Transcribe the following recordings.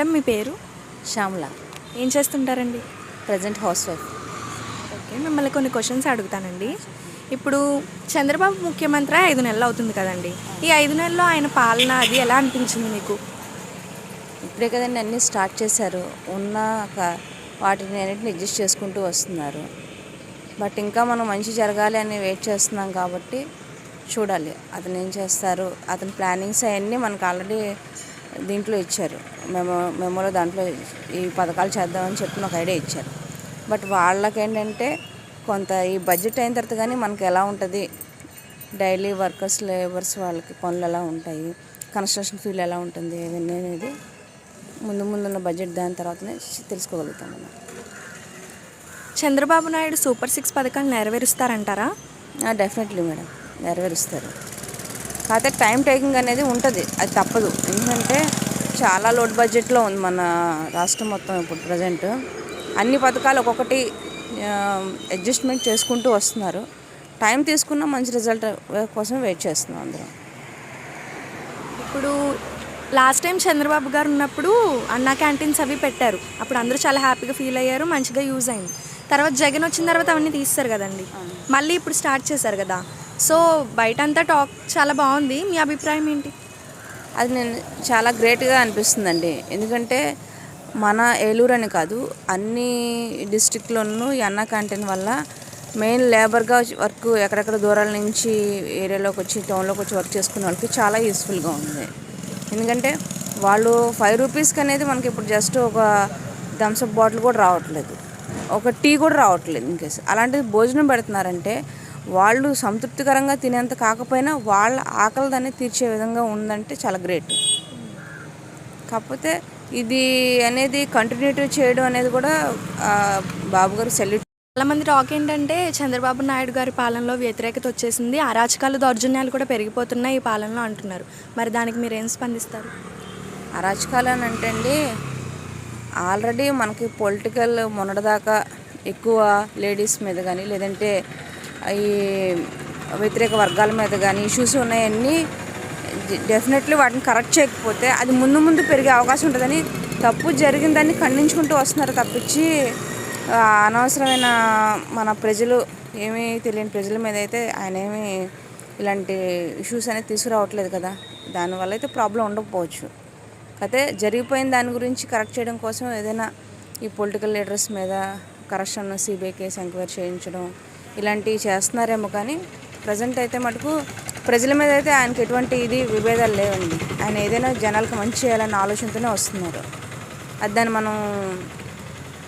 Madam మీ పేరు? శ్యామల. ఏం చేస్తుంటారండి? Present house wife. ఓకే మిమ్మల్ని కొన్ని క్వశ్చన్స్ అడుగుతానండి. ఇప్పుడు చంద్రబాబు ముఖ్యమంత్రి ఐదు నెలలు అవుతుంది కదండి. ఈ ఐదు నెలల్లో ఆయన పాలన అది ఎలా అనిపించింది మీకు? ఇప్పుడే కదండి అన్నీ స్టార్ట్ చేశారు. ఉన్న వాటిని అన్నిటిని అడ్జస్ట్ చేసుకుంటూ వస్తున్నారు. బట్ ఇంకా మనం మంచి జరగాలి అని వెయిట్ చేస్తున్నాం కాబట్టి చూడాలి. అతను ఏం చేస్తారు? అతని ప్లానింగ్స్ అవన్నీ మనకు ఆల్రెడీ దీంట్లో ఇచ్చారు. మేము మెమోలో దాంట్లో ఈ పథకాలు చేద్దామని చెప్పి ఒక ఐడియా ఇచ్చారు. బట్ వాళ్ళకేంటంటే కొంత ఈ బడ్జెట్ అయిన తర్వాత కానీ మనకి ఎలా ఉంటుంది? డైలీ వర్కర్స్ లేబర్స్ వాళ్ళకి పనులు ఎలా ఉంటాయి? కన్స్ట్రక్షన్ ఫీల్డ్ ఎలా ఉంటుంది? ఇవన్నీ అనేది ముందు ముందున్న బడ్జెట్ దాని తర్వాతనే తెలుసుకోగలుగుతాం మనం. చంద్రబాబు నాయుడు సూపర్ సిక్స్ పథకాలు నెరవేరుస్తారంటారా? Definitely madam. నెరవేరుస్తారు. కాకపోతే టైం టేకింగ్ అనేది ఉంటుంది. అది తప్పదు. ఎందుకంటే చాలా లోడ్ బడ్జెట్లో ఉంది మన రాష్ట్రం మొత్తం ఇప్పుడు ప్రజెంట్. అన్ని పథకాలు ఒక్కొక్కటి అడ్జస్ట్మెంట్ చేసుకుంటూ వస్తున్నారు. టైం తీసుకున్న మంచి రిజల్ట్ కోసం వెయిట్ చేస్తున్నాం అందరం. ఇప్పుడు లాస్ట్ టైం చంద్రబాబు గారు ఉన్నప్పుడు అన్నా క్యాంటీన్స్ అవి పెట్టారు. అప్పుడు అందరూ చాలా హ్యాపీగా ఫీల్ అయ్యారు మంచిగా యూజ్ అయింది. తర్వాత జగన్ వచ్చిన తర్వాత అవన్నీ తీస్తారు కదండి. మళ్ళీ ఇప్పుడు స్టార్ట్ చేశారు కదా. సో బయట అంతా టాక్ చాలా బాగుంది. మీ అభిప్రాయం ఏంటి? అది నేను చాలా గ్రేట్గా అనిపిస్తుందండి. ఎందుకంటే మన ఏలూరు అని కాదు అన్ని డిస్టిక్లోనూ ఈ అన్న క్యాంటీన్ వల్ల మెయిన్ లేబర్గా వర్క్ ఎక్కడెక్కడ దూరాల నుంచి ఏరియాలోకి వచ్చి టౌన్లోకి వచ్చి వర్క్ చేసుకునే వాళ్ళకి చాలా యూస్ఫుల్గా ఉంది. ఎందుకంటే వాళ్ళు ఫైవ్ రూపీస్కి అనేది మనకి ఇప్పుడు జస్ట్ ఒక థమ్స్అప్ బాటిల్ కూడా రావట్లేదు. ఒక టీ కూడా రావట్లేదు ఇన్కేస్ అలాంటిది భోజనం పెడుతున్నారంటే వాళ్ళు సంతృప్తికరంగా తినేంత కాకపోయినా వాళ్ళ ఆకలి దాన్ని తీర్చే విధంగా ఉందంటే చాలా గ్రేట్. కాకపోతే ఇది అనేది కంటిన్యూటీ చేయడం అనేది కూడా ఆ, బాబు గారు సెల్యూట్ చాలా మంది టాక్ ఏంటంటే చంద్రబాబు నాయుడు గారి పాలనలో వ్యతిరేకత వచ్చేసింది అరాచకాలు దౌర్జన్యాలు కూడా పెరిగిపోతున్నాయి ఈ పాలనలో అంటున్నారు. మరి దానికి మీరు ఏం స్పందిస్తారు? అరాచకాలు అని అంటే అండి ఆల్రెడీ మనకి పొలిటికల్ మొన్నటిదాకా ఎక్కువ లేడీస్ మీద కానీ లేదంటే ఈ వ్యతిరేక వర్గాల మీద కానీ ఇష్యూస్ ఉన్నాయన్నీ డెఫినెట్లీ వాటిని కరెక్ట్ చేయకపోతే అది ముందు ముందు పెరిగే అవకాశం ఉంటుందని తప్పు జరిగిందని ఖండించుకుంటూ వస్తున్నారు తప్పించి అనవసరమైన మన ప్రజలు ఏమీ తెలియని ప్రజల మీద అయితే ఆయన ఏమీ ఇలాంటి ఇష్యూస్ అనేది తీసుకురావట్లేదు కదా. దానివల్ల అయితే ప్రాబ్లం ఉండకపోవచ్చు. అయితే జరిగిపోయిన దాని గురించి కరెక్ట్ చేయడం కోసం ఏదైనా ఈ పొలిటికల్ లీడర్స్ మీద కరెక్షన్ సిబిఐ కేసు ఎంక్వైరీ చేయించడం ఇలాంటివి చేస్తున్నారేమో కానీ ప్రజెంట్ అయితే మటుకు ప్రజల మీద అయితే ఆయనకి ఎటువంటి ఇది విభేదాలు లేవండి. ఆయన ఏదైనా జనాలకు మంచి చేయాలన్న ఆలోచనతోనే వస్తున్నారు. అది దాన్ని మనం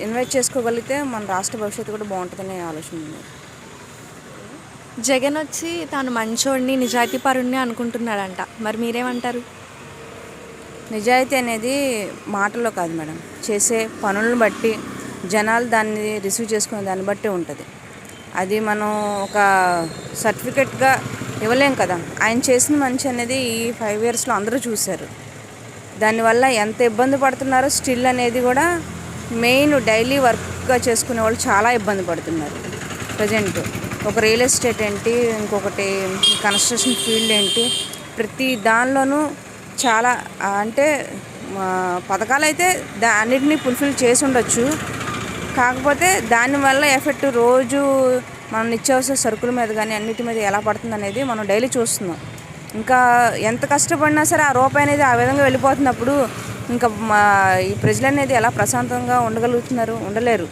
ఇన్వైట్ చేసుకోగలిగితే మన రాష్ట్ర భవిష్యత్తు కూడా బాగుంటుందనే ఆలోచన ఉంది. జగన్ వచ్చి తాను మంచోడిని నిజాయితీపరుణ్ణి అనుకుంటున్నాడంట. మరి మీరేమంటారు? నిజాయితీ అనేది మాటల్లో కాదు మేడం. చేసే పనులను బట్టి జనాలు దాన్ని రిసీవ్ చేసుకునే దాన్ని బట్టి ఉంటుంది. అది మనం ఒక సర్టిఫికెట్గా ఇవ్వలేం కదా. ఆయన చేసిన మంచి అనేది ఈ ఫైవ్ ఇయర్స్లో అందరూ చూశారు. దానివల్ల ఎంత ఇబ్బంది పడుతున్నారో స్టిల్ అనేది కూడా మెయిన్ డైలీ వర్క్గా చేసుకునే వాళ్ళు చాలా ఇబ్బంది పడుతున్నారు. ప్రజెంట్ ఒక రియల్ ఎస్టేట్ ఏంటి ఇంకొకటి కన్స్ట్రక్షన్ ఫీల్డ్ ఏంటి ప్రతి దానిలోనూ చాలా అంటే పథకాలు అయితే దా అన్నిటినీ ఫుల్ఫిల్ చేసి ఉండొచ్చు. కాకపోతే దానివల్ల ఎఫెక్ట్ రోజు మనం నిత్యావసర సరుకుల మీద కానీ అన్నిటి మీద ఎలా పడుతుంది అనేది మనం డైలీ చూస్తున్నాం. ఇంకా ఎంత కష్టపడినా సరే ఆ రూపాయి అనేది ఆ విధంగా వెళ్ళిపోతున్నప్పుడు ఇంకా మా ఈ ప్రజలు అనేది ఎలా ప్రశాంతంగా ఉండగలుగుతున్నారు ఉండలేరు.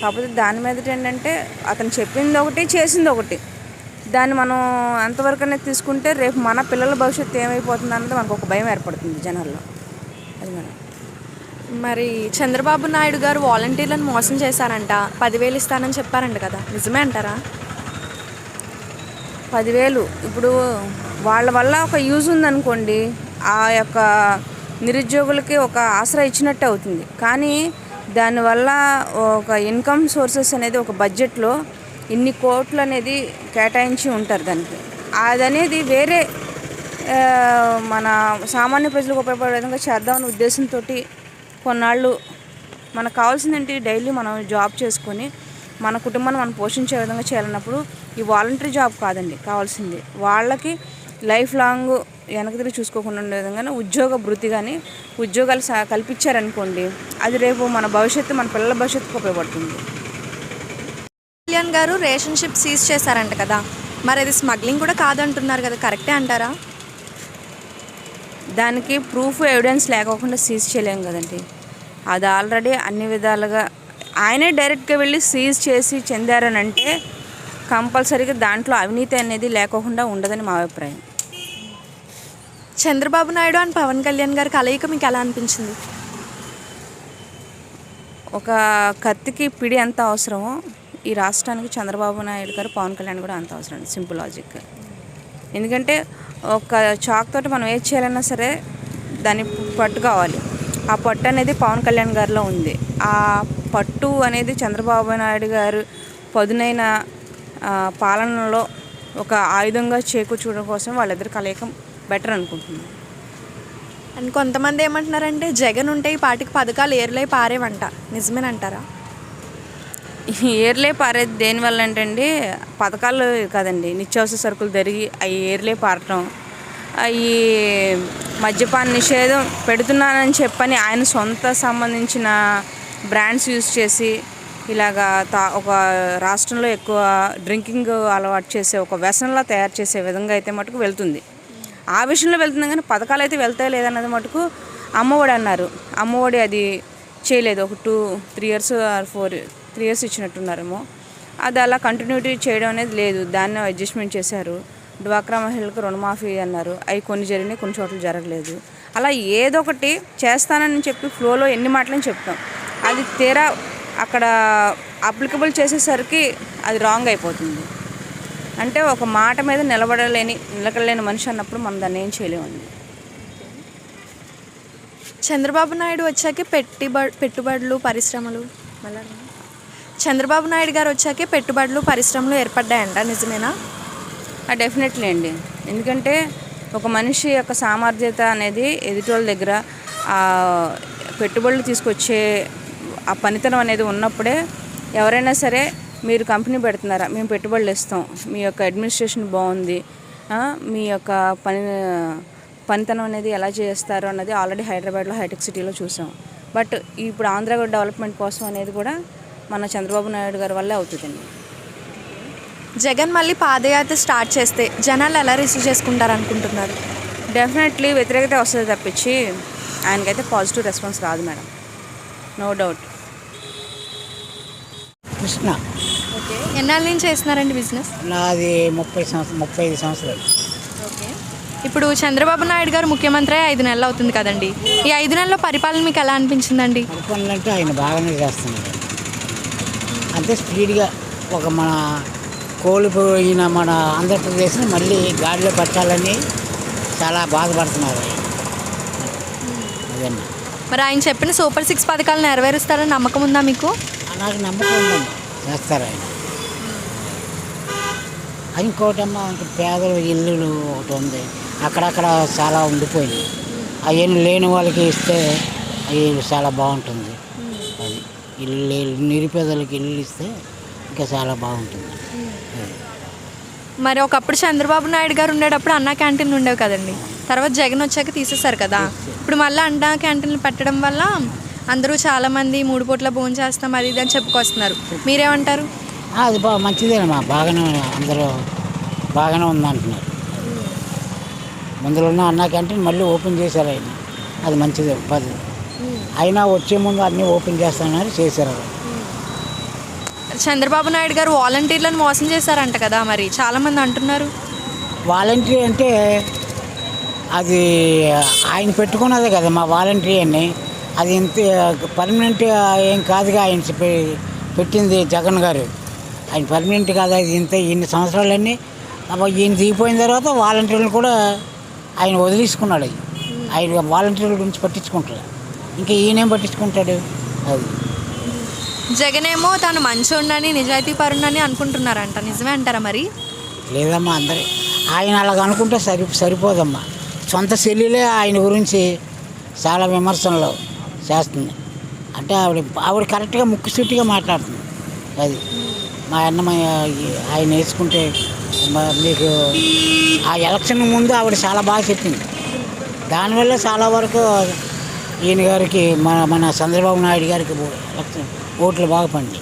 కాకపోతే దాని మీద ఏంటంటే అతను చెప్పింది ఒకటి చేసింది ఒకటి. దాన్ని మనం ఎంతవరకు అనేది తీసుకుంటే రేపు మన పిల్లల భవిష్యత్తు ఏమైపోతుంది అన్నది మనకు ఒక భయం ఏర్పడుతుంది జనాల్లో. అది మేడం. మరి చంద్రబాబు నాయుడు గారు వాలంటీర్లను మోసం చేశారంట. పదివేలు ఇస్తానని చెప్పారంట కదా. నిజమే అంటారా? పదివేలు. ఇప్పుడు వాళ్ళ వల్ల ఒక యూజ్ ఉందనుకోండి ఆ యొక్క నిరుద్యోగులకి ఒక ఆసరా ఇచ్చినట్టు అవుతుంది. కానీ దానివల్ల ఒక ఇన్కమ్ సోర్సెస్ అనేది ఒక బడ్జెట్లో ఇన్ని కోట్లు అనేది కేటాయించి ఉంటారు దానికి. అదనేది వేరే మన సామాన్య ప్రజలకు ఉపయోగపడే విధంగా చేద్దామనే ఉద్దేశంతో కొన్నాళ్ళు మనకు కావాల్సింది ఏంటి డైలీ మనం జాబ్ చేసుకొని మన కుటుంబాన్ని మనం పోషించే విధంగా చేయాలన్నప్పుడు ఈ వాలంటరీ జాబ్ కాదండి కావాల్సింది. వాళ్ళకి లైఫ్ లాంగ్ వెనక తిరిగి చూసుకోకుండా ఉండే విధంగా ఉద్యోగ వృత్తి కానీ ఉద్యోగాలు సా- కల్పించారనుకోండి అది రేపు మన భవిష్యత్తు మన పిల్లల భవిష్యత్తుకు ఉపయోగపడుతుంది. కళ్యాణ్ గారు రేషన్షిప్ సీజ్ చేశారంట కదా మరి అది స్మగ్లింగ్ కూడా కాదంటున్నారు కదా కరెక్టే అంటారా? దానికి ప్రూఫ్ ఎవిడెన్స్ లేకోకుండా సీజ్ చేయలేం కదండి. అది ఆల్రెడీ అన్ని విధాలుగా ఆయనే డైరెక్ట్గా వెళ్ళి సీజ్ చేసి చెందారని అంటే కంపల్సరీగా దాంట్లో అవినీతి అనేది లేకోకుండా ఉండదని మా అభిప్రాయం. చంద్రబాబు నాయుడు అండ్ పవన్ కళ్యాణ్ గారి కలయిక మీకు ఎలా అనిపించింది? ఒక కత్తికి పిడి ఎంత అవసరమో ఈ రాష్ట్రానికి చంద్రబాబు నాయుడు గారు పవన్ కళ్యాణ్ కూడా అంత అవసరం సింపుల్ లాజిక్ ఎందుకంటే ఒక చాక్ తోటి మనం ఏది చేయాలన్నా సరే దాన్ని పట్టు కావాలి. ఆ పట్టు అనేది పవన్ కళ్యాణ్ గారిలో ఉంది. ఆ పట్టు అనేది చంద్రబాబు నాయుడు గారు పదునైన పాలనలో ఒక ఆయుధంగా చేకూర్చడం కోసం వాళ్ళిద్దరు కలయిక బెటర్ అనుకుంటున్నాను. అండ్ కొంతమంది ఏమంటున్నారంటే జగన్ ఉంటే ఈ పాటికి పథకాలు ఏర్లై పారేవంట. నిజమేనంటారా? ఏర్లే పారేది దేనివల్ల అంటే పథకాలు కదండి నిత్యావసర సరుకులు జరిగి అవి ఏర్లే పారటం అవి మద్యపాన నిషేధం పెడుతున్నానని చెప్పని ఆయన సొంత సంబంధించిన బ్రాండ్స్ యూజ్ చేసి ఇలాగా తా ఒక రాష్ట్రంలో ఎక్కువ డ్రింకింగ్ అలవాటు చేసే ఒక వ్యసనంలా తయారు చేసే విధంగా అయితే మటుకు వెళ్తుంది. ఆ విషయంలో వెళ్తుంది కానీ పథకాలు అయితే వెళ్తాయి లేదన్నది మటుకు అమ్మఒడి అన్నారు. అమ్మఒడి అది చేయలేదు. ఒక two three years or four three years ఇచ్చినట్టున్నారేమో. అది అలా కంటిన్యూటీ చేయడం అనేది లేదు. దాన్ని అడ్జస్ట్మెంట్ చేశారు. డ్వాక్రా మహిళలకు రుణమాఫీ అన్నారు. అవి కొన్ని జరిగినాయి కొన్ని చోట్ల జరగలేదు. అలా ఏదో ఒకటి చేస్తానని చెప్పి ఫ్లోలో ఎన్ని మాటలని చెప్తాం. అది తీరా అక్కడ అప్లికబుల్ చేసేసరికి అది రాంగ్ అయిపోతుంది. అంటే ఒక మాట మీద నిలబడలేని నిలకడలేని మనిషి అన్నప్పుడు మనం దాన్ని ఏం చేయలేమండి. చంద్రబాబు నాయుడు వచ్చాకే పెట్టుబ పెట్టుబడులు పరిశ్రమలు మళ్ళీ? చంద్రబాబు నాయుడు గారు వచ్చాకే పెట్టుబడులు పరిశ్రమలు ఏర్పడ్డాయంట. నిజమేనా? డెఫినెట్లీ అండి. ఎందుకంటే ఒక మనిషి యొక్క సామర్థ్యత అనేది ఎదుటోళ్ళ వాళ్ళ దగ్గర పెట్టుబడులు తీసుకొచ్చే ఆ పనితనం అనేది ఉన్నప్పుడే ఎవరైనా సరే మీరు కంపెనీ పెడుతున్నారా? మేము పెట్టుబడులు ఇస్తాం మీ యొక్క అడ్మినిస్ట్రేషన్ బాగుంది. మీ యొక్క పని పనితనం అనేది ఎలా చేస్తారు అన్నది ఆల్రెడీ హైదరాబాద్లో హైటెక్ సిటీలో చూసాం. బట్ ఇప్పుడు ఆంధ్ర డెవలప్మెంట్ కోసం అనేది కూడా మన చంద్రబాబు నాయుడు గారి వల్లే అవుతుందండి. జగన్ మళ్ళీ పాదయాత్ర స్టార్ట్ చేస్తే జనాలు ఎలా రిసీవ్ చేసుకుంటారు అనుకుంటున్నారు డెఫినెట్లీ వ్యతిరేకత వస్తుంది తప్పించి ఆయనకైతే పాజిటివ్ రెస్పాన్స్ రాదు madam. No doubt Krishna. Okay. ఎన్నాళ్ళ నుంచి చేస్తున్నారండి బిజినెస్ నాది ముప్పై సంవత్సరం ముప్పై ఐదు సంవత్సరాలు. ఓకే. ఇప్పుడు చంద్రబాబు నాయుడు గారు ముఖ్యమంత్రి ఐదు నెలలు అవుతుంది కదండి. ఈ ఐదు నెలల పరిపాలన మీకు ఎలా అనిపించిందండి? పనులంటే ఆయన బాగానే చేస్తున్నారు అంతే స్పీడ్గా ఒక మన కోల్పోయిన మన ఆంధ్రప్రదేశ్ని మళ్ళీ గాడిలో పెట్టాలని చాలా బాధపడుతున్నారు. అదండి మరి ఆయన చెప్పిన సూపర్ సిక్స్ పథకాలు నెరవేరుస్తారని నమ్మకం ఉందా మీకు? నాకు నమ్మకం ఉందమ్మా చేస్తారు ఆయన. ఇంకోటమ్మా ఇంక పేదల ఇల్లులు ఒకటి ఉంది. అక్కడక్కడ చాలా ఉండిపోయింది. అవన్నీ లేని వాళ్ళకి ఇస్తే అవి చాలా బాగుంటుంది. అది ఇల్లు నిరుపేదలకి ఇల్లు ఇస్తే ఇంకా చాలా బాగుంటుంది. మరి ఒకప్పుడు చంద్రబాబు నాయుడు గారు ఉండేటప్పుడు అన్నా క్యాంటీన్లు ఉండేవి కదండి. తర్వాత జగన్ వచ్చాక తీసేశారు కదా. ఇప్పుడు మళ్ళీ అన్నా క్యాంటీన్లు పెట్టడం వల్ల అందరూ చాలామంది మూడు పూట్ల భోజనం చేస్తాం అది ఇది అని చెప్పుకొస్తున్నారు. మీరేమంటారు? అది బాగా మంచిదేనమ్మా బాగానే అందరూ బాగానే ఉందంటున్నారు. ముందులో ఉన్న అన్నా క్యాంటీన్ మళ్ళీ ఓపెన్ చేశారు ఆయన. అది మంచిదే పద్ధతి అయినా వచ్చే ముందు అన్నీ ఓపెన్ చేస్తానని చేశారు. చంద్రబాబు నాయుడు గారు వాలంటీర్లను మోసం చేశారంట కదా మరి చాలామంది అంటున్నారు. వాలంటరీ అంటే అది ఆయన పెట్టుకున్నదే కదా మా వాలంటరీ అని. అది ఇంత పర్మనెంట్ ఏం కాదుగా ఆయన పెట్టింది జగన్ గారు. ఆయన పర్మనెంట్ కాదు అది ఇంత ఇన్ని సంవత్సరాలన్నీ ఈయన దిగిపోయిన తర్వాత వాలంటీర్లు కూడా ఆయన వదిలేసుకున్నాడు. ఆయన వాలంటీర్ల గురించి పట్టించుకుంటాడు ఇంకా ఈయనేం పట్టించుకుంటాడు? అది. జగన్ ఏమో తను మంచోడని నిజాయితీ పరుణని అనుకుంటున్నారంట. నిజమే అంటారా మరి? లేదమ్మా అందరి. ఆయన అలాగ అనుకుంటే సరి సరిపోదమ్మా. సొంత చెల్లిలే ఆయన గురించి చాలా విమర్శనలు చేస్తుంది. అంటే ఆవిడ ఆవిడ కరెక్ట్గా ముక్కుసూటిగా మాట్లాడుతుంది. అది. మా అన్నమయ్య ఆయన వేసుకుంటే మీకు ఆ ఎలక్షన్ ముందు ఆవిడ చాలా బాగా చెప్పింది. దానివల్ల చాలా వరకు ఈయన గారికి మన మన చంద్రబాబు నాయుడు గారికి ఓట్లు బాగా పండి.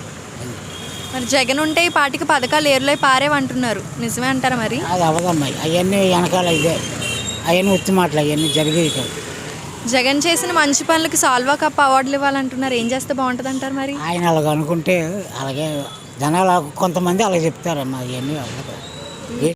మరి జగన్ ఉంటే ఈ పార్టీకి పథకాలు ఏర్లై పారేవంటున్నారు. నిజమే అంటారా మరి? అది అవదమ్మా అవన్నీ వెనకాల ఇదే. అవన్నీ ఉత్తి మాటలు అవన్నీ జరిగేవి కాదు జగన్ చేసిన మంచి పనులకి సాల్వా కప్ అవార్డులు ఇవ్వాలంటున్నారు. ఏం చేస్తే బాగుంటుంది అంటారు మరి? ఆయన అలాగ అనుకుంటే అలాగే జనాలు కొంతమంది అలా చెప్తారమ్మా అవన్నీ అవ్వదు.